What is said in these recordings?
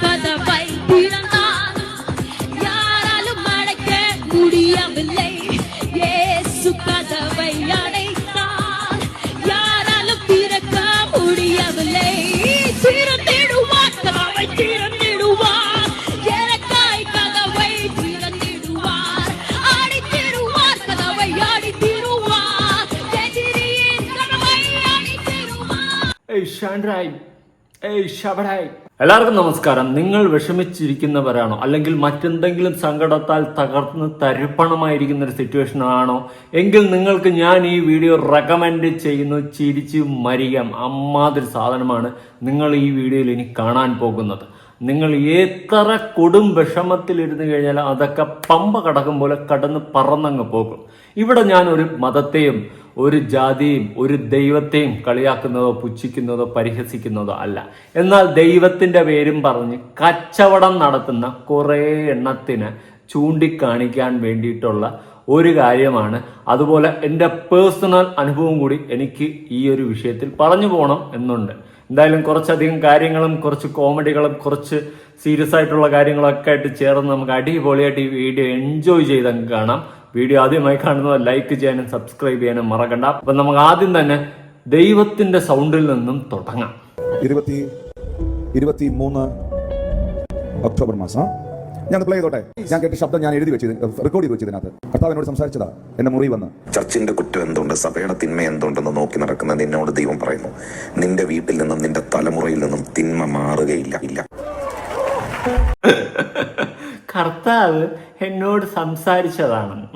கதவை திறந்தாலும் யாராலும் அடைக்க முடியவில்லை. ஏசு கதவை அடைத்தார். யாராலும் திறக்க முடியவில்லை. திறந்திடுவார் கதவை திறந்திடுவார். எனக்காய் கதவை திறந்திடுவார். அடித்திடுவார் கதவை அடித்திடுவார். எதிரியின் கதவை அடித்திடுவார். ஷான்ராய் എല്ലാവർക്കും നമസ്കാരം. നിങ്ങൾ വിഷമിച്ചിരിക്കുന്നവരാണോ? അല്ലെങ്കിൽ മറ്റെന്തെങ്കിലും സങ്കടത്താൽ തകർന്ന് തരിപ്പണമായിരിക്കുന്ന ഒരു സിറ്റുവേഷൻ ആണോ? എങ്കിൽ നിങ്ങൾക്ക് ഞാൻ ഈ വീഡിയോ റെക്കമെൻഡ് ചെയ്യുന്നു ചിരിച്ച് മരിക്കാം. അമ്മാതിരി സാധനമാണ് നിങ്ങൾ ഈ വീഡിയോയിൽ ഇനി കാണാൻ പോകുന്നത്. നിങ്ങൾ എത്ര കൊടും വിഷമത്തിലിരുന്ന് കഴിഞ്ഞാൽ അതൊക്കെ പമ്പ കടക്കും പോലെ കടന്ന് പറന്നങ്ങ് പോകും. ഇവിടെ ഞാൻ ഒരു മതത്തെയും ഒരു ജാതിയും ഒരു ദൈവത്തെയും കളിയാക്കുന്നതോ പുച്ഛിക്കുന്നതോ പരിഹസിക്കുന്നതോ അല്ല. എന്നാൽ ദൈവത്തിന്റെ പേരും പറഞ്ഞ് കച്ചവടം നടത്തുന്ന കുറേ എണ്ണത്തിന് ചൂണ്ടിക്കാണിക്കാൻ വേണ്ടിയിട്ടുള്ള ഒരു കാര്യമാണ്. അതുപോലെ എന്റെ പേഴ്സണൽ അനുഭവം കൂടി എനിക്ക് ഈ ഒരു വിഷയത്തിൽ പറഞ്ഞു പോകണം എന്നുണ്ട്. എന്തായാലും കുറച്ചധികം കാര്യങ്ങളും കുറച്ച് കോമഡികളും കുറച്ച് സീരിയസ് ആയിട്ടുള്ള കാര്യങ്ങളൊക്കെ ആയിട്ട് ചേർന്ന് നമുക്ക് അടിപൊളിയായിട്ട് ഈ വീഡിയോ എൻജോയ് ചെയ്തങ്ങ് കാണാം. വീഡിയോ ആദ്യമായി കാണുന്നത് ലൈക്ക് ചെയ്യാനും സബ്സ്ക്രൈബ് ചെയ്യാനും മറക്കണ്ട. അപ്പൊ നമുക്ക് ആദ്യം തന്നെ ദൈവത്തിന്റെ സൗണ്ടിൽ നിന്നും തുടങ്ങാം. ഇരുപത്തി ഇരുപത്തി മൂന്ന് ഒക്ടോബർ മാസം. ഞാൻ പ്ലേ ചെയ്തോട്ടെ. ഞാൻ കേട്ട ശബ്ദം ഞാൻ എഴുതി വെച്ചത് റെക്കോർഡ് ചെയ്ത് വെച്ചതിനകത്ത് കർത്താവ് എന്നോട് സംസാരിച്ചതാ എന്റെ മുറി വന്ന്. ചർച്ചിന്റെ കുറ്റം എന്തുണ്ട്? സഭയുടെ തിന്മ എന്തുണ്ടെന്ന് നോക്കി നടക്കുന്ന നിന്നോട് ദൈവം പറയുന്നു. നിന്റെ വീട്ടിൽ നിന്നും നിന്റെ തലമുറയിൽ നിന്നും തിന്മ മാറുകയില്ല. ഇല്ല. കർത്താവ് എന്നോട് സംസാരിച്ചതാണ്.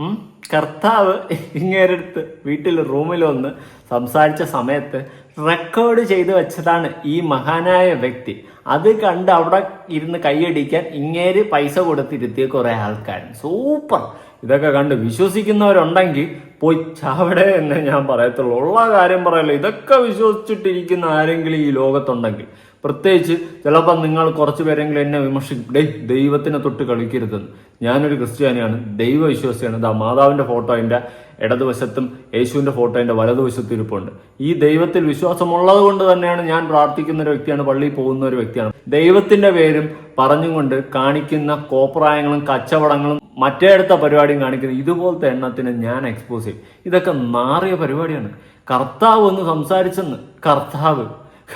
കർത്താവ് ഇങ്ങേരടുത്ത് വീട്ടിൽ റൂമിൽ ഒന്ന് സംസാരിച്ച സമയത്ത് റെക്കോർഡ് ചെയ്തു വെച്ചതാണ് ഈ മഹാനായ വ്യക്തി. അത് കണ്ട് അവിടെ ഇരുന്ന് കൈയടിക്കാൻ ഇങ്ങേര് പൈസ കൊടുത്തിരുത്തിയ കുറെ ആൾക്കാർ സൂപ്പർ. ഇതൊക്കെ കണ്ട് വിശ്വസിക്കുന്നവരുണ്ടെങ്കിൽ പോയി ചാവടെ എന്ന് ഞാൻ പറയത്തുള്ളൂ. ഉള്ള കാര്യം പറയല്ലോ. ഇതൊക്കെ വിശ്വസിച്ചിട്ടിരിക്കുന്ന ആരെങ്കിലും ഈ ലോകത്തുണ്ടെങ്കിൽ. പ്രത്യേകിച്ച് ചിലപ്പോൾ നിങ്ങൾ കുറച്ച് പേരെങ്കിലും എന്നെ വിമർശിക്കും. ഡേ ദൈവത്തിനെ തൊട്ട് കളിക്കരുതെന്ന് ഞാനൊരു ക്രിസ്ത്യാനിയാണ്. ദൈവവിശ്വാസിയാണ് ഇതാ മാതാവിന്റെ ഫോട്ടോ എന്റെ ഇടതുവശത്തും യേശുവിന്റെ ഫോട്ടോ എന്റെ വലതുവശത്തും ഇരിപ്പുണ്ട്. ഈ ദൈവത്തിൽ വിശ്വാസമുള്ളത് കൊണ്ട് തന്നെയാണ് ഞാൻ പ്രാർത്ഥിക്കുന്ന ഒരു വ്യക്തിയാണ് പള്ളിയിൽ പോകുന്ന ഒരു വ്യക്തിയാണ്. ദൈവത്തിന്റെ പേരും പറഞ്ഞുകൊണ്ട് കാണിക്കുന്ന കോപ്രായങ്ങളും കച്ചവടങ്ങളും മറ്റേ അടുത്ത പരിപാടിയും കാണിക്കുന്നത് ഇതുപോലത്തെ എണ്ണത്തിന് ഞാൻ എക്സ്പോസ് ചെയ്യും. ഇതൊക്കെ മാറിയ പരിപാടിയാണ്. കർത്താവ് ഒന്ന് സംസാരിച്ചെന്ന് കർത്താവ്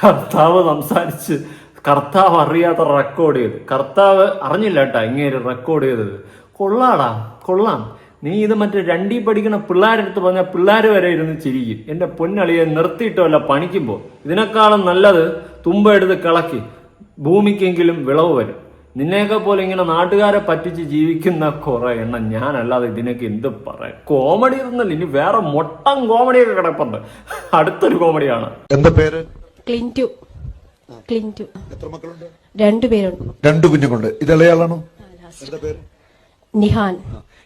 കർത്താവ് സംസാരിച്ച് കർത്താവ് അറിയാത്ത റെക്കോർഡ് ചെയ്ത്. കർത്താവ് അറിഞ്ഞില്ല കേട്ടാ ഇങ്ങനെ റെക്കോർഡ് ചെയ്തത്. കൊള്ളാടാ കൊള്ളാം. നീ ഇത് മറ്റേ രണ്ടീ പഠിക്കണ പിള്ളേരെടുത്ത് പറഞ്ഞാൽ പിള്ളേർ വരെ ഇരുന്ന് ചിരിക്കും. എന്റെ പൊന്നളിയെ നിർത്തിയിട്ടല്ല പണിക്കുമ്പോൾ ഇതിനേക്കാളും നല്ലത് തുമ്പ എടുത്ത് കിളക്കി. ഭൂമിക്കെങ്കിലും വിളവ് വരും. നിന്നെയൊക്കെ പോലെ ഇങ്ങനെ നാട്ടുകാരെ പറ്റിച്ച് ജീവിക്കുന്ന കുറെ എണ്ണം ഞാനല്ലാതെ ഇതിനൊക്കെ എന്ത് പറയാം? കോമഡി ഒന്നല്ല ഇനി വേറെ മൊട്ടം കോമഡിയൊക്കെ കിടപ്പുണ്ട്. അടുത്തൊരു കോമഡിയാണ്. എന്താ പേര്? ക്ലിന്റു ക്ലിന്റു എത്ര മക്കളുണ്ട്? രണ്ടുപേരുണ്ട് രണ്ടു കുഞ്ഞുങ്ങളുണ്ട്. ഇത് ഇളയാളാണോ? എന്താ പേര്? നിഹാൻ.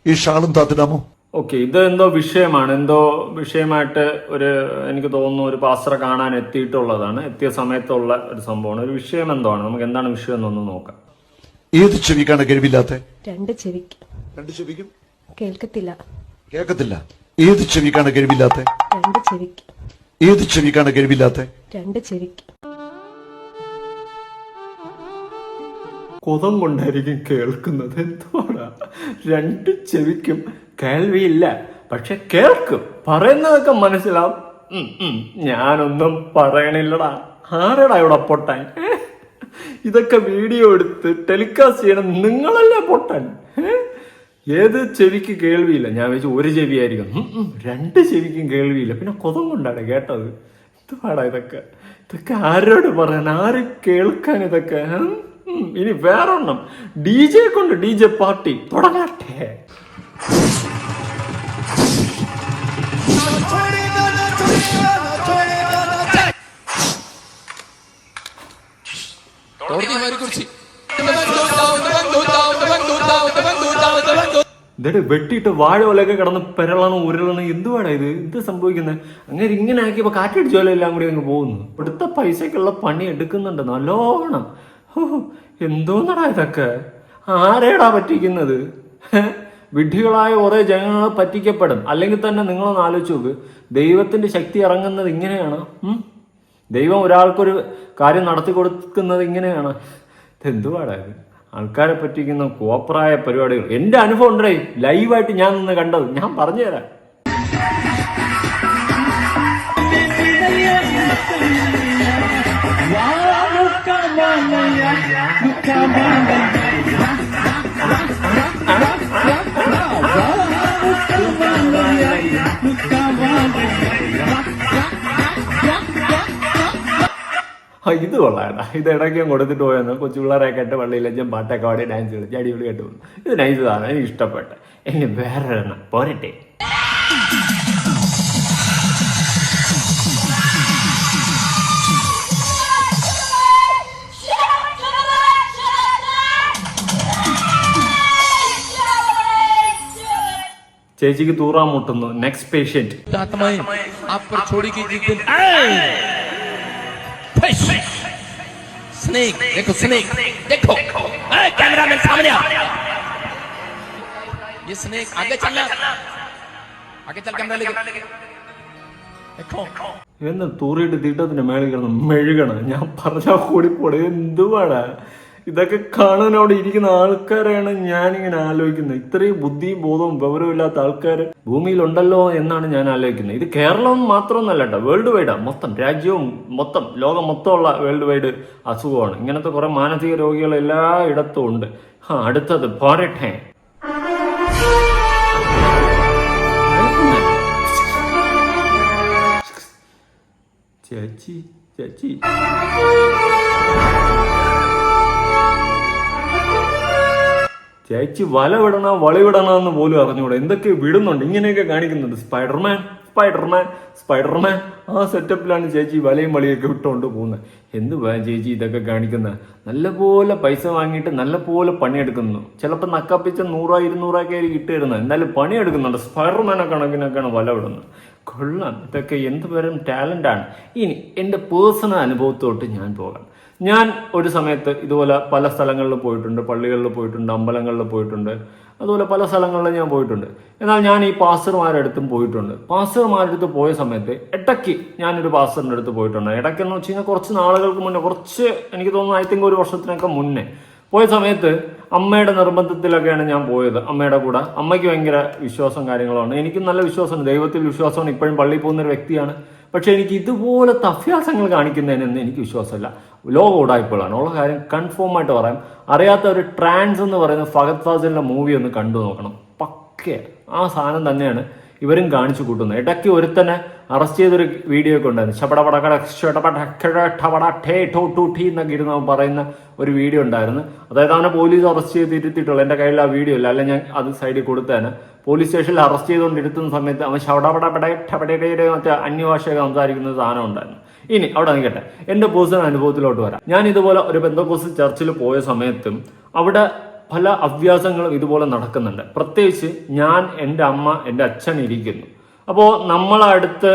ഈ ഷാളും താത്തിനാമോ ഓക്കെ ഇത് എന്തോ വിഷയമാണ്. എന്തോ വിഷയമായിട്ട് ഒരു എനിക്ക് തോന്നുന്നു ഒരു പാസ്റ്റർ കാണാൻ എത്തിയിട്ടുള്ളതാണ്. എത്തിയ സമയത്തുള്ള ഒരു സംഭവമാണ്. ഒരു വിഷയം എന്തോ ആണ് നമുക്ക് എന്താണ് വിഷയം എന്നൊന്ന് നോക്കാം. ഏത് ചെവിക്കാണ് കഴിവില്ലാത്ത രണ്ട് ചെവിക്ക്. രണ്ട് ചെവിക്കും? കേൾക്കത്തില്ല. കേൾക്കത്തില്ല. ഏത് ചെവിക്കാണ് കഴിവില്ലാത്ത രണ്ട് ചെവിക്ക്. ഏത് ചെവിക്കാണ് കഴിവില്ലാത്ത? രണ്ട് ചെവിക്ക് കൊതം കൊണ്ടായിരിക്കും കേൾക്കുന്നത്. എന്തുവാണ് രണ്ട് ചെവിക്കും കേൾവിയില്ല. പക്ഷെ കേൾക്കും. പറയുന്നതൊക്കെ മനസ്സിലാവും. ഞാനൊന്നും പറയണില്ലടാ. ആരടാ ഇവിടെ പൊട്ടാൻ? ഇതൊക്കെ വീഡിയോ എടുത്ത് ടെലികാസ്റ്റ് ചെയ്യണം നിങ്ങളല്ലേ പൊട്ടാൻ? ഏ? ഏത് ചെവിക്ക് കേൾവിയില്ല? ഞാൻ വെച്ച് ഒരു ചെവിയായിരിക്കും രണ്ട് ചെവിക്കും കേൾവിയില്ല. പിന്നെ കൊതം കൊണ്ടാണ് കേട്ടത്. ഇത് പാടാ ഇതൊക്കെ? ഇതൊക്കെ ആരോട് പറയാൻ? ആര് കേൾക്കാൻ ഇതൊക്കെ? ഇനി വേറൊണ്ണം ഡി ജെ കൊണ്ട് ഡി ജെ പാർട്ടി തുടങ്ങട്ടെ. ഇതേ വെട്ടിയിട്ട് വാഴ പോലെയൊക്കെ കിടന്ന് പെരളണം ഉരുളാണ് എന്തുവാണ് ഇത്? എന്ത് സംഭവിക്കുന്നത് അങ്ങനെ ഇങ്ങനെ ആക്കിയപ്പോ കാറ്റടിച്ചോലെ എല്ലാം കൂടി അങ്ങ് പോകുന്നു. ഇവിടുത്തെ പൈസക്കുള്ള പണി എടുക്കുന്നുണ്ട് നല്ലോണം. എന്തോ എന്തോന്നടാ ഇതൊക്കെ? ആരേടാ പറ്റിക്കുന്നത്? വിഡ്ഢികളായ കുറേ ജനങ്ങൾ പറ്റിക്കപ്പെടും. അല്ലെങ്കിൽ തന്നെ നിങ്ങളൊന്ന് ആലോചിച്ച് നോക്ക്. ദൈവത്തിന്റെ ശക്തി ഇറങ്ങുന്നത് ഇങ്ങനെയാണ്. ദൈവം ഒരാൾക്കൊരു കാര്യം നടത്തി കൊടുക്കുന്നത് ഇങ്ങനെയാണ്. ഇതെന്തുവാടാ ഇത് ആൾക്കാരെ പറ്റിക്കുന്ന കോപ്പറായ പരിപാടികൾ എന്റെ അനുഭവം ഉണ്ടേ ലൈവായിട്ട് ഞാൻ നിന്ന് കണ്ടത് ഞാൻ പറഞ്ഞുതരാം ആ, ഇത് കൊള്ളാടാ ഇത് ഇടയ്ക്ക് കൊടുത്തിട്ട് പോയെന്ന് കൊച്ചു പിള്ളേരൊക്കെ ഇട്ട് പള്ളിയിലും പാട്ടൊക്കെ പാടി ഡാൻസ് കളിച്ച് അടിപൊളി കേട്ട്. പോകുന്നു ഇത് നൈസ് ആണ് എനിക്ക് ഇഷ്ടപ്പെട്ട. ഇനി വേറൊരെണ്ണം പോരട്ടെ. ചേച്ചിക്ക് തൂറാൻ മുട്ടുന്നു. നെക്സ്റ്റ് പേഷ്യന്റ് स्नेक देखो स्नेक देखो कैमरा मैन सामने आ ये स्नेक आगे चलना आगे चल कैमरा लेके देखो എന്ന് തൂറിയിട്ട് തീട്ടത്തിന്റെ മേളിൽ കിടന്ന് മെഴുകണം ഞാൻ പറഞ്ഞാൽ കൂടി പോടെ എന്തുവാടാ ഇതൊക്കെ കാണാൻ അവിടെ ഇരിക്കുന്ന ആൾക്കാരെയാണ് ഞാനിങ്ങനെ ആലോചിക്കുന്നത്. ഇത്രയും ബുദ്ധിയും ബോധവും വിവരവും ഇല്ലാത്ത ആൾക്കാർ ഭൂമിയിലുണ്ടല്ലോ എന്നാണ് ഞാൻ ആലോചിക്കുന്നത്. ഇത് കേരളം മാത്രമൊന്നല്ല കേട്ടോ. വേൾഡ് വൈഡാ മൊത്തം രാജ്യവും മൊത്തം ലോകം മൊത്തമുള്ള വേൾഡ് വൈഡ് അസുഖമാണ്. ഇങ്ങനത്തെ കുറെ മാനസിക രോഗികൾ എല്ലായിടത്തും ഉണ്ട്. ആ അടുത്തത് പോരട്ടെ ചേച്ചി ചേച്ചി. ചേച്ചി വല വിടണ വളി വിടണ എന്ന് പോലും അറിഞ്ഞുകൂടെ. എന്തൊക്കെ വിടുന്നുണ്ട്? ഇങ്ങനെയൊക്കെ കാണിക്കുന്നുണ്ട്. സ്പൈഡർമാൻ സ്പൈഡർമാൻ സ്പൈഡർമാൻ ആ സെറ്റപ്പിലാണ് ചേച്ചി വലയും വളിയൊക്കെ വിട്ടുകൊണ്ട് പോകുന്നത്. എന്ത് ചേച്ചി ഇതൊക്കെ കാണിക്കുന്നത് നല്ലപോലെ പൈസ വാങ്ങിയിട്ട് നല്ലപോലെ പണിയെടുക്കുന്നു. ചിലപ്പോൾ നക്കപ്പിച്ച നൂറോ ഇരുന്നൂറൊക്കെ ആയിരിക്കും ഇട്ട് തരുന്നത് എന്നാലും പണിയെടുക്കുന്നുണ്ട്. സ്പൈഡർമാനെ കണക്കിനൊക്കെയാണ് വല വിടുന്നത്. കൊള്ളാം. ഇതൊക്കെ എന്ത് തരം ടാലന്റാണ് ഇനി എന്റെ പേഴ്സണൽ അനുഭവത്തോട്ട് ഞാൻ പോകാം. ഞാൻ ഒരു സമയത്ത് ഇതുപോലെ പല സ്ഥലങ്ങളിൽ പോയിട്ടുണ്ട്. പള്ളികളിൽ പോയിട്ടുണ്ട് അമ്പലങ്ങളിൽ പോയിട്ടുണ്ട്. അതുപോലെ പല സ്ഥലങ്ങളിൽ ഞാൻ പോയിട്ടുണ്ട്. എന്നാൽ ഞാൻ ഈ പാസ്റ്റർമാരുടെ അടുത്തും പോയിട്ടുണ്ട്. പാസ്റ്റർമാരുടെ അടുത്ത് പോയ സമയത്ത് ഇടയ്ക്ക് ഞാനൊരു പാസ്റ്ററിന്റെ അടുത്ത് പോയിട്ടുണ്ട്. ഇടയ്ക്കെന്ന് വെച്ച് കഴിഞ്ഞാൽ കുറച്ച് നാളുകൾക്ക് മുന്നേ കുറച്ച് എനിക്ക് തോന്നുന്നു ഐ ഒരു വർഷത്തിനൊക്കെ മുന്നേ പോയ സമയത്ത് അമ്മയുടെ നിർബന്ധത്തിലൊക്കെയാണ് ഞാൻ പോയത്. അമ്മയുടെ കൂടെ. അമ്മയ്ക്ക് ഭയങ്കര വിശ്വാസം കാര്യങ്ങളാണ് എനിക്കും നല്ല വിശ്വാസമുണ്ട്. ദൈവത്തിൽ വിശ്വാസമാണ്. ഇപ്പോഴും പള്ളിയിൽ പോകുന്ന ഒരു വ്യക്തിയാണ്. പക്ഷെ എനിക്ക് ഇതുപോലത്തെ അഭ്യാസങ്ങൾ കാണിക്കുന്നതിനൊന്നും എനിക്ക് വിശ്വാസമില്ല. ലോക ഉടായ്പകളാണ് ഉള്ള കാര്യം കൺഫേം ആയിട്ട് പറയാം. അറിയാത്ത ഒരു ട്രാൻസ് എന്ന് പറയുന്ന ഫഹദ് ഫാസിലിന്റെ മൂവി ഒന്ന് കണ്ടു നോക്കണം. പക്കേ. ആ സാധനം തന്നെയാണ് ഇവരും കാണിച്ചു കൂട്ടുന്നു. ഇടയ്ക്ക് ഒരുത്തനെ അറസ്റ്റ് ചെയ്തൊരു വീഡിയോ ഒക്കെ ഉണ്ടായിരുന്നു. ശപടപടകട ഷടപട ടേ ടോ ടു എന്നൊക്കെ ഇരുന്ന് പറയുന്ന ഒരു വീഡിയോ ഉണ്ടായിരുന്നു. അതായത് അവനെ പോലീസ് അറസ്റ്റ് ചെയ്ത് ഇരുത്തിയിട്ടുള്ളൂ. എന്റെ കയ്യിൽ ആ വീഡിയോ ഇല്ല അല്ല ഞാൻ അത് സൈഡിൽ കൊടുത്തേനെ പോലീസ് സ്റ്റേഷനിൽ അറസ്റ്റ് ചെയ്തുകൊണ്ട് ഇരുത്തുന്ന സമയത്ത് അവൻ ശവടപടപടയുടെ മറ്റേ അന്യഭാഷയൊക്കെ സംസാരിക്കുന്ന സാധനം ഉണ്ടായിരുന്നു. ഇനി അവിടെ നിൽക്കട്ടെ. എന്റെ പേഴ്സണൽ അനുഭവത്തിലോട്ട് വരാം. ഞാൻ ഇതുപോലെ ഒരു ബന്ധക്കോസ് ചർച്ചിൽ പോയ സമയത്തും അവിടെ പല അഭ്യാസങ്ങളും ഇതുപോലെ നടക്കുന്നുണ്ട്. പ്രത്യേകിച്ച് ഞാൻ എന്റെ അമ്മ എന്റെ അച്ഛൻ ഇരിക്കുന്നു. അപ്പോൾ നമ്മളടുത്ത്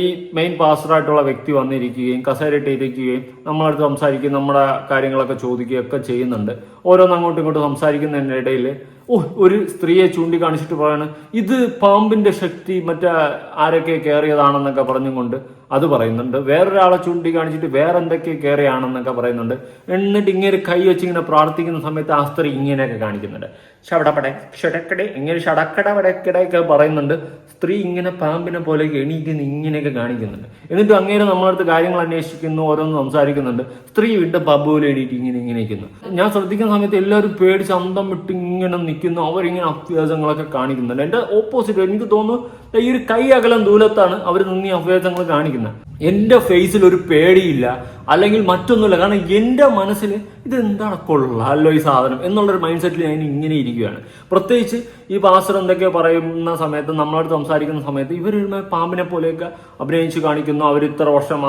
ഈ മെയിൻ പാസ്റ്ററായിട്ടുള്ള വ്യക്തി വന്നിരിക്കുകയും കസേരയിട്ട് ഇരിക്കുകയും നമ്മളടുത്ത് സംസാരിക്കുകയും നമ്മുടെ കാര്യങ്ങളൊക്കെ ചോദിക്കുകയും ഒക്കെ ചെയ്യുന്നുണ്ട്. ഓരോന്ന് അങ്ങോട്ടും ഇങ്ങോട്ടും സംസാരിക്കുന്നതിനിടയിൽ ഓ ഒരു സ്ത്രീയെ ചൂണ്ടിക്കാണിച്ചിട്ട് പറയാണ് ഇത് പാമ്പിന്റെ ശക്തി മറ്റേ ആരൊക്കെ കയറിയതാണെന്നൊക്കെ പറഞ്ഞുകൊണ്ട് അത് പറയുന്നുണ്ട്. വേറൊരാളെ ചൂണ്ടിക്കാണിച്ചിട്ട് വേറെ എന്തൊക്കെ കയറിയാണെന്നൊക്കെ പറയുന്നുണ്ട്. എന്നിട്ട് ഇങ്ങനെ കൈ വെച്ച് ഇങ്ങനെ പ്രാർത്ഥിക്കുന്ന സമയത്ത് ആ സ്ത്രീ ഇങ്ങനെയൊക്കെ കാണിക്കുന്നുണ്ട്. ഷടപടെ ഷടക്കടെ ഇങ്ങനെ ഷടക്കട വടക്കടയൊക്കെ പറയുന്നുണ്ട്. സ്ത്രീ ഇങ്ങനെ പാമ്പിനെ പോലെ എണീക്കുന്ന ഇങ്ങനെയൊക്കെ കാണിക്കുന്നുണ്ട്. എന്നിട്ട് അങ്ങനെ നമ്മളടുത്ത് കാര്യങ്ങൾ അന്വേഷിക്കുന്നു ഓരോന്ന് സംസാരിക്കുന്നുണ്ട്. സ്ത്രീ വീണ്ടും പബ്ബുപോലെ എണീറ്റ് ഇങ്ങനെ ഇങ്ങനെ ഞാൻ ശ്രദ്ധിക്കുന്ന സമയത്ത് എല്ലാവരും പേടിച്ച് അന്തം വിട്ട് ഇങ്ങനെ നിൽക്കുന്നു അവരിങ്ങനെ അത്യാസങ്ങളൊക്കെ കാണിക്കുന്നുണ്ട്. എന്റെ ഓപ്പോസിറ്റ് എനിക്ക് തോന്നുന്നു ഈ ഒരു കൈ അകലം ദൂരത്താണ് അവർ നിന്ന് ഈ അഭ്യാസങ്ങൾ കാണിക്കുന്നത്. എന്റെ ഫേസിൽ ഒരു പേടിയില്ല അല്ലെങ്കിൽ മറ്റൊന്നുമില്ല. കാരണം എന്റെ മനസ്സിൽ ഇതെന്താണ് കൊള്ളാമല്ലോ ഈ സാധനം എന്നുള്ളൊരു മൈൻഡ് സെറ്റിൽ ഞാൻ ഇങ്ങനെ ഇരിക്കുകയാണ്. പ്രത്യേകിച്ച് ഈ പാസ്റ്റർ എന്തൊക്കെയോ പറയുന്ന സമയത്ത് നമ്മളോട് സംസാരിക്കുന്ന സമയത്ത് ഇവർ പാമ്പിനെ പോലെയൊക്കെ അഭിനയിച്ച് കാണിക്കുന്നു. അവർ ഇത്ര വർഷം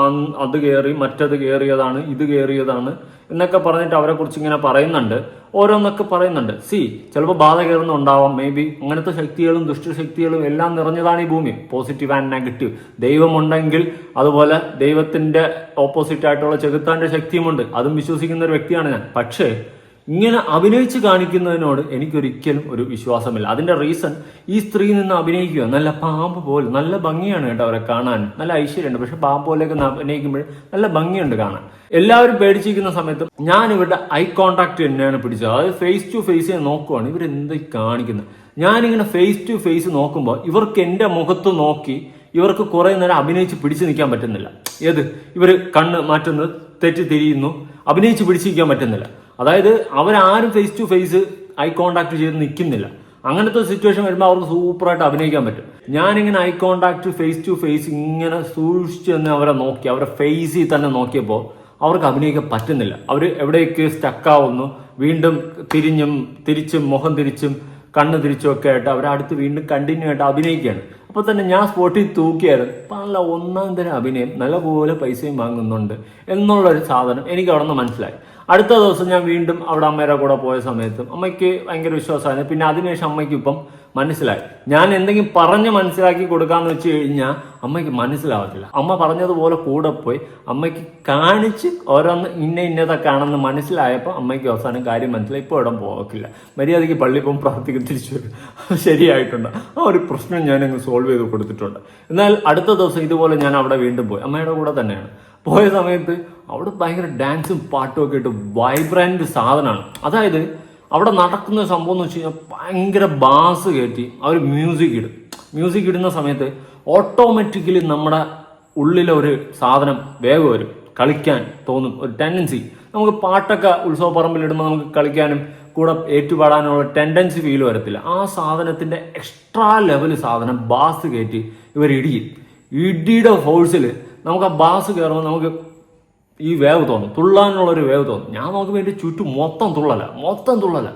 അത് കയറി മറ്റത് കയറിയതാണ് ഇത് കയറിയതാണ് എന്നൊക്കെ പറഞ്ഞിട്ട് അവരെക്കുറിച്ച് ഇങ്ങനെ പറയുന്നുണ്ട്. ഓരോന്നൊക്കെ പറയുന്നുണ്ട്. സി ചിലപ്പോൾ ബാധ കയറുന്നുണ്ടാവാം. മേ ബി അങ്ങനത്തെ ശക്തികളും ദുഷ്ടശക്തികളും എല്ലാം നിറഞ്ഞതാണ് ഈ ഭൂമി. പോസിറ്റീവ് ആൻഡ് നെഗറ്റീവ് ദൈവമുണ്ടെങ്കിൽ അതുപോലെ ദൈവത്തിന്റെ ഓപ്പോസിറ്റ് ആയിട്ടുള്ള ചെകുത്താന്റെ ശക്തിയുമുണ്ട്. അതും വിശ്വസിക്കുന്ന ഒരു വ്യക്തിയാണ് ഞാൻ. പക്ഷേ ഇങ്ങനെ അഭിനയിച്ച് കാണിക്കുന്നതിനോട് എനിക്കൊരിക്കലും ഒരു വിശ്വാസമില്ല. അതിന്റെ റീസൺ ഈ സ്ത്രീ നിന്ന് അഭിനയിക്കുക. നല്ല പാമ്പ് പോലെ നല്ല ഭംഗിയാണ് കേട്ടോ അവരെ കാണാൻ. നല്ല ഐശ്വര്യമുണ്ട്. പക്ഷെ പാമ്പ് പോലെയൊക്കെ അഭിനയിക്കുമ്പോൾ നല്ല ഭംഗിയുണ്ട് കാണാൻ. എല്ലാവരും പേടിച്ചിരിക്കുന്ന സമയത്ത് ഞാൻ ഇവരുടെ ഐ കോണ്ടാക്ട് തന്നെയാണ് പിടിച്ചത്. അതായത് ഫേസ് ടു ഫേസ് നോക്കുവാണ്. ഇവരെന്ത് കാണിക്കുന്നത്? ഞാനിങ്ങനെ ഫേസ് ടു ഫേസ് നോക്കുമ്പോൾ ഇവർക്ക് എന്റെ മുഖത്ത് നോക്കി ഇവർക്ക് കുറെ നേരം അഭിനയിച്ച് പിടിച്ചു നിൽക്കാൻ പറ്റുന്നില്ല. ഏത്? ഇവർ കണ്ണ് മാറ്റുന്നത് തെറ്റി തിരിയുന്നു അഭിനയിച്ച് പിടിച്ചിരിക്കാൻ പറ്റുന്നില്ല. അതായത് അവരാരും face to face eye contact ചെയ്ത് നിൽക്കുന്നില്ല. അങ്ങനത്തെ സിറ്റുവേഷൻ വരുമ്പോൾ അവർക്ക് സൂപ്പറായിട്ട് അഭിനയിക്കാൻ പറ്റും. ഞാനിങ്ങനെ eye contact face to face ഇങ്ങനെ സൂക്ഷിച്ച് തന്നെ അവരെ നോക്കി അവരെ ഫേസിൽ തന്നെ നോക്കിയപ്പോൾ അവർക്ക് അഭിനയിക്കാൻ പറ്റുന്നില്ല. അവർ എവിടേക്ക് സ്റ്റക്കാവുന്നു വീണ്ടും തിരിഞ്ഞും തിരിച്ചും മുഖം തിരിച്ചും കണ്ണ് തിരിച്ചും ഒക്കെ ആയിട്ട് അവർ വീണ്ടും കണ്ടിന്യൂ ആയിട്ട് അഭിനയിക്കുകയാണ്. അപ്പോൾ തന്നെ ഞാൻ സ്പോട്ടിൽ തൂക്കിയായിരുന്നു. അപ്പം നല്ല ഒന്നാം തരം അഭിനയം നല്ലപോലെ പൈസയും വാങ്ങുന്നുണ്ട് എന്നുള്ളൊരു സാധനം എനിക്ക് അവിടെ നിന്ന് മനസ്സിലായി. അടുത്ത ദിവസം ഞാൻ വീണ്ടും അവിടെ അമ്മയുടെ കൂടെ പോയ സമയത്തും അമ്മയ്ക്ക് ഭയങ്കര വിശ്വാസമായിരുന്നു. പിന്നെ അതിനുശേഷം അമ്മയ്ക്ക് ഇപ്പം മനസ്സിലായി. ഞാൻ എന്തെങ്കിലും പറഞ്ഞ് മനസ്സിലാക്കി കൊടുക്കാന്ന് വെച്ച് കഴിഞ്ഞാൽ അമ്മയ്ക്ക് മനസ്സിലാവത്തില്ല. അമ്മ പറഞ്ഞതുപോലെ കൂടെ പോയി അമ്മയ്ക്ക് കാണിച്ച് ഓരോന്ന് ഇന്ന ഇന്നതൊക്കെ ആണെന്ന് മനസ്സിലായപ്പോൾ അമ്മയ്ക്ക് അവസാനം കാര്യം മനസ്സിലായി. ഇപ്പോൾ ഇടം പോകില്ല മര്യാദയ്ക്ക് പള്ളി പോകും പ്രാർത്ഥിക്കും തിരിച്ചു വരും. അത് ശരിയായിട്ടുണ്ട്. ആ ഒരു പ്രശ്നം ഞാൻ അങ്ങ് സോൾവ് ചെയ്ത് കൊടുത്തിട്ടുണ്ട്. എന്നാൽ അടുത്ത ദിവസം ഇതുപോലെ ഞാൻ അവിടെ വീണ്ടും പോയി. അമ്മയുടെ കൂടെ തന്നെയാണ്. പോയ സമയത്ത് അവിടെ ഭയങ്കര ഡാൻസും പാട്ടും ഒക്കെ ഇട്ട് വൈബ്രന്റ് സാധനമാണ്. അതായത് അവിടെ നടക്കുന്ന സംഭവം എന്ന് വെച്ച് കഴിഞ്ഞാൽ ഭയങ്കര ബാസ് കയറ്റി അവർ മ്യൂസിക് ഇടും. മ്യൂസിക് ഇടുന്ന സമയത്ത് ഓട്ടോമാറ്റിക്കലി നമ്മുടെ ഉള്ളിലെ ഒരു സാധനം വേഗം വരും. കളിക്കാൻ തോന്നും ഒരു ടെൻഡൻസി നമുക്ക് പാട്ടൊക്കെ ഉത്സവ പറമ്പിൽ ഇടുമ്പോൾ നമുക്ക് കളിക്കാനും കൂടെ ഏറ്റുപാടാനുള്ള ടെൻഡൻസി ഫീൽ വരത്തില്ല. ആ സാധനത്തിന്റെ എക്സ്ട്രാ ലെവൽ സാധനം ബാസ് കയറ്റി ഇവർ ഇടിയും ഇടിയുടെ ഫോഴ്സിൽ നമുക്ക് ആ ബാസ് കയറുമ്പോൾ നമുക്ക് ഈ വേവ് തോന്നും. തുള്ളാനുള്ള ഒരു വേവ് തോന്നും. ഞാൻ നോക്കുമ്പോൾ എന്റെ ചുറ്റും മൊത്തം തുള്ളല. മൊത്തം തുള്ളല.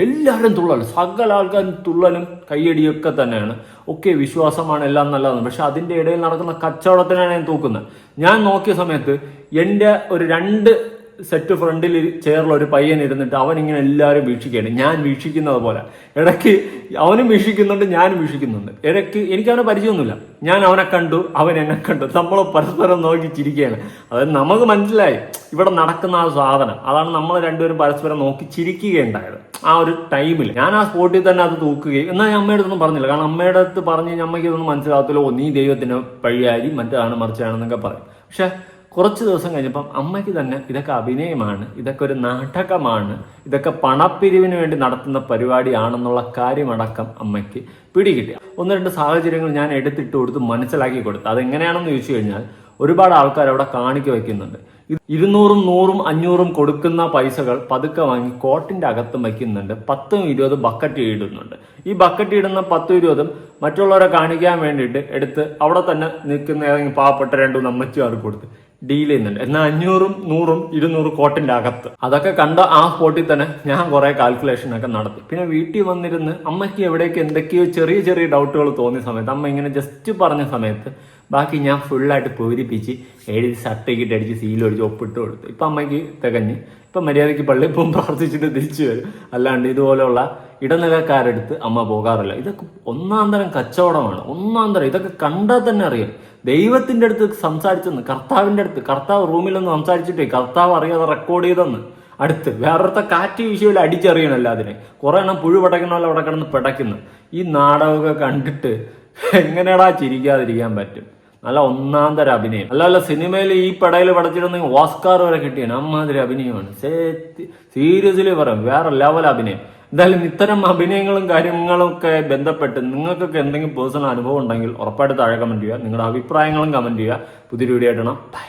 എല്ലാവരും തുള്ളല. സകല ആൾക്കാരും തുള്ളലും കയ്യടിയൊക്കെ തന്നെയാണ്. ഒക്കെ വിശ്വാസമാണ് എല്ലാം നല്ലതാണ്. പക്ഷെ അതിന്റെ ഇടയിൽ നടക്കുന്ന കച്ചവടത്തിനാണ് ഞാൻ തൂക്കുന്നത്. ഞാൻ നോക്കിയ സമയത്ത് എന്റെ ഒരു രണ്ട് സെറ്റ് ഫ്രണ്ടിൽ ചെയറിൽ ഒരു പയ്യൻ ഇരുന്നിട്ട് അവൻ ഇങ്ങനെ എല്ലാവരും വീക്ഷിക്കുകയാണ്. ഞാൻ വീക്ഷിക്കുന്നത് പോലെ. ഇടയ്ക്ക് അവനും വീക്ഷിക്കുന്നുണ്ട് ഞാനും വീക്ഷിക്കുന്നുണ്ട്. ഇടയ്ക്ക് എനിക്ക് അവനെ പരിചയമൊന്നുമില്ല. ഞാൻ അവനെ കണ്ടു അവൻ എന്നെ കണ്ടു. നമ്മൾ പരസ്പരം നോക്കി ചിരിക്കുകയാണ്. അത് നമുക്ക് മനസ്സിലായി. ഇവിടെ നടക്കുന്ന ആ സാധനം. അതാണ് നമ്മൾ രണ്ടുപേരും പരസ്പരം നോക്കി ചിരിക്കുകയുണ്ടായത്. ആ ഒരു ടൈമിൽ ഞാൻ ആ സ്പോട്ടിൽ തന്നെ അത് തൂക്കുകയും എന്നാൽ ഞാൻ അമ്മയുടെ അടുത്തൊന്നും പറഞ്ഞില്ല. കാരണം അമ്മയുടെ അടുത്ത് പറഞ്ഞ് അമ്മയ്ക്ക് ഇതൊന്നും മനസ്സിലാകത്തില്ല ഓ നീ ദൈവത്തിന് പഴിയായി മറ്റാണ് മറിച്ചാണെന്നൊക്കെ പറയും. പക്ഷെ കുറച്ച് ദിവസം കഴിഞ്ഞപ്പം അമ്മയ്ക്ക് തന്നെ ഇതൊക്കെ അഭിനയമാണ് ഇതൊക്കെ ഒരു നാടകമാണ് ഇതൊക്കെ പണപ്പിരിവിന് വേണ്ടി നടത്തുന്ന പരിപാടിയാണെന്നുള്ള കാര്യമടക്കം അമ്മയ്ക്ക് പിടികിട്ടി. ഒന്ന് രണ്ട് സാഹചര്യങ്ങൾ ഞാൻ എടുത്തിട്ട് കൊടുത്ത് മനസ്സിലാക്കി കൊടുത്തു. അതെങ്ങനെയാണെന്ന് ചോദിച്ചു കഴിഞ്ഞാൽ ഒരുപാട് ആൾക്കാർ അവിടെ കാണിക്ക വയ്ക്കുന്നുണ്ട് ഇരുന്നൂറും നൂറും അഞ്ഞൂറും കൊടുക്കുന്ന പൈസകൾ പതുക്കെ വാങ്ങി കോട്ടിന്റെ അകത്തും വയ്ക്കുന്നുണ്ട് പത്തും ഇരുപതും ബക്കറ്റ് ഇടുന്നുണ്ട്. ഈ ബക്കറ്റ് ഇടുന്ന പത്തും ഇരുപതും മറ്റുള്ളവരെ കാണിക്കാൻ വേണ്ടിയിട്ട് എടുത്ത് അവിടെ തന്നെ നിൽക്കുന്ന ഏതെങ്കിലും പാവപ്പെട്ട രണ്ടു നമ്മച്ചുകാർക്ക് കൊടുത്ത്. ഡീൽ ചെയ്യുന്നുണ്ട്. എന്നാൽ അഞ്ഞൂറും നൂറും ഇരുന്നൂറ് കോട്ടിന്റെ അകത്ത്. അതൊക്കെ കണ്ട ആ സ്പോട്ടിൽ തന്നെ ഞാൻ കുറെ കാൽക്കുലേഷൻ ഒക്കെ നടത്തി. പിന്നെ വീട്ടിൽ വന്നിരുന്ന് അമ്മയ്ക്ക് എവിടേക്ക് എന്തൊക്കെയോ ചെറിയ ചെറിയ ഡൗട്ടുകൾ തോന്നിയ സമയത്ത് അമ്മ ഇങ്ങനെ ജസ്റ്റ് പറഞ്ഞ സമയത്ത് ബാക്കി ഞാൻ ഫുള്ളായിട്ട് പൂരിപ്പിച്ച് എഴുതി സർട്ടിഫിക്കറ്റ് അടിച്ച് സീൽ അടിച്ച് ഒപ്പിട്ട് കൊടുത്തു. ഇപ്പം അമ്മയ്ക്ക് തികഞ്ഞ്. ഇപ്പം മര്യാദയ്ക്ക് പള്ളിയിൽ പോകും പ്രാർത്ഥിച്ചിട്ട് തിരിച്ചു വരും. അല്ലാണ്ട് ഇതുപോലെയുള്ള ഇടനിലക്കാരെടുത്ത് അമ്മ പോകാറില്ല. ഇതൊക്കെ ഒന്നാം തരം കച്ചവടമാണ്. ഒന്നാം തരം ഇതൊക്കെ കണ്ടാൽ തന്നെ അറിയാം. ദൈവത്തിന്റെ അടുത്ത് സംസാരിച്ചെന്ന് കർത്താവിന്റെ അടുത്ത് കർത്താവ് റൂമിലൊന്ന് സംസാരിച്ചിട്ടേ കർത്താവ് അറിയാതെ റെക്കോർഡ് ചെയ്തെന്ന്. അടുത്ത് വേറൊരുത്ത കാറ്റ് വിഷയിൽ അടിച്ചറിയണമല്ലോ അതിനെ കുറെ എണ്ണം പുഴു പടക്കണമല്ലോ അവിടെ കിടന്ന് പിടയ്ക്കുന്നു. ഈ നാടകമൊക്കെ കണ്ടിട്ട് എങ്ങനെയാടാ ചിരിക്കാതിരിക്കാൻ പറ്റും. നല്ല ഒന്നാം തരം അഭിനയം. അല്ല അല്ല സിനിമയിൽ ഈ പടയിൽ പടച്ചിരുന്നെങ്കിൽ ഓസ്കാർ വരെ കിട്ടിയാണ് അമ്മാതിരി അഭിനയമാണ്. സീരിയസ്ലി പറയാം വേറെ ലെവൽ അഭിനയം. എന്തായാലും ഇത്തരം അഭിനയങ്ങളും കാര്യങ്ങളൊക്കെ ബന്ധപ്പെട്ട് നിങ്ങൾക്കൊക്കെ എന്തെങ്കിലും പേഴ്സണൽ അനുഭവം ഉണ്ടെങ്കിൽ ഉറപ്പായിട്ട് താഴെ കമന്റ് ചെയ്യുക. നിങ്ങളുടെ അഭിപ്രായങ്ങളും കമന്റ് ചെയ്യുക. പുതിയൊരു വീഡിയോ ആയിട്ടാണ് ബൈ